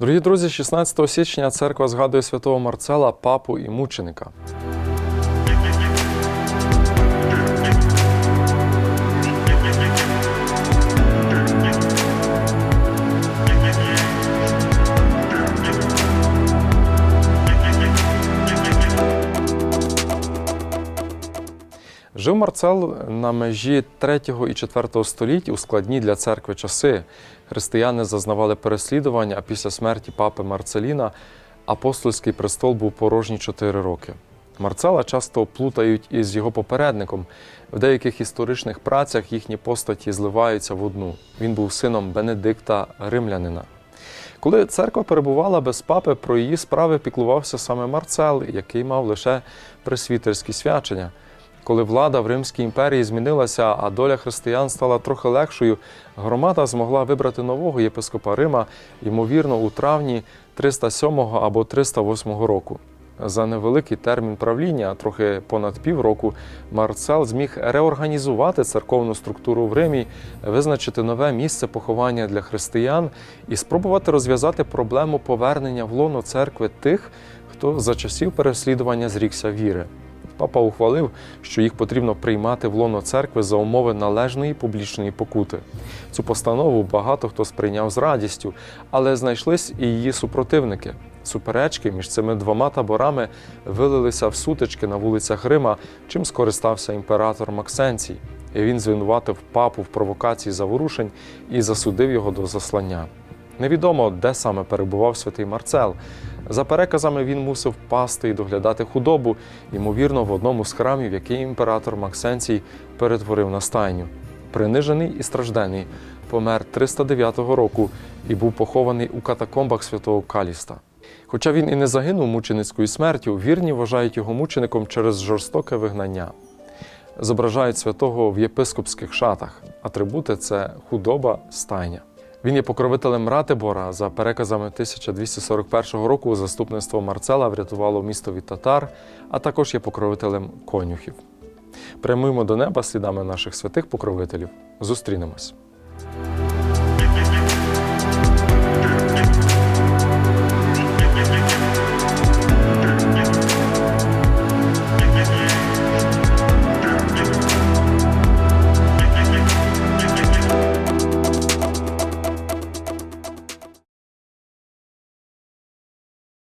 Дорогі друзі, 16 січня церква згадує святого Марцела, папу і мученика. Жив Марцел на межі 3 і 4 століть у складні для церкви часи. Християни зазнавали переслідування, а після смерті папи Марцеліна апостольський престол був порожній 4 роки. Марцела часто плутають із його попередником. В деяких історичних працях їхні постаті зливаються в одну. Він був сином Бенедикта Римлянина. Коли церква перебувала без папи, про її справи піклувався саме Марцел, який мав лише пресвітерські свячення. Коли влада в Римській імперії змінилася, а доля християн стала трохи легшою, громада змогла вибрати нового єпископа Рима, ймовірно, у травні 307 або 308 року. За невеликий термін правління, трохи понад півроку, Марцел зміг реорганізувати церковну структуру в Римі, визначити нове місце поховання для християн і спробувати розв'язати проблему повернення в лоно церкви тих, хто за часів переслідування зрікся віри. Папа ухвалив, що їх потрібно приймати в лоно церкви за умови належної публічної покути. Цю постанову багато хто сприйняв з радістю, але знайшлись і її супротивники. Суперечки між цими двома таборами вилилися в сутички на вулицях Рима, чим скористався імператор Максенцій. І він звинуватив папу в провокації заворушень і засудив його до заслання. Невідомо, де саме перебував святий Марцел. За переказами, він мусив пасти і доглядати худобу, ймовірно, в одному з храмів, який імператор Максенцій перетворив на стайню. Принижений і страждений, помер 309 року і був похований у катакомбах святого Каліста. Хоча він і не загинув мученицькою смертю, вірні вважають його мучеником через жорстоке вигнання. Зображають святого в єпископських шатах. Атрибути це худоба, стайня. Він є покровителем Ратибора. За переказами 1241 року заступництво Марцела врятувало місто від татар, а також є покровителем конюхів. Прямуємо до неба слідами наших святих покровителів. Зустрінемось.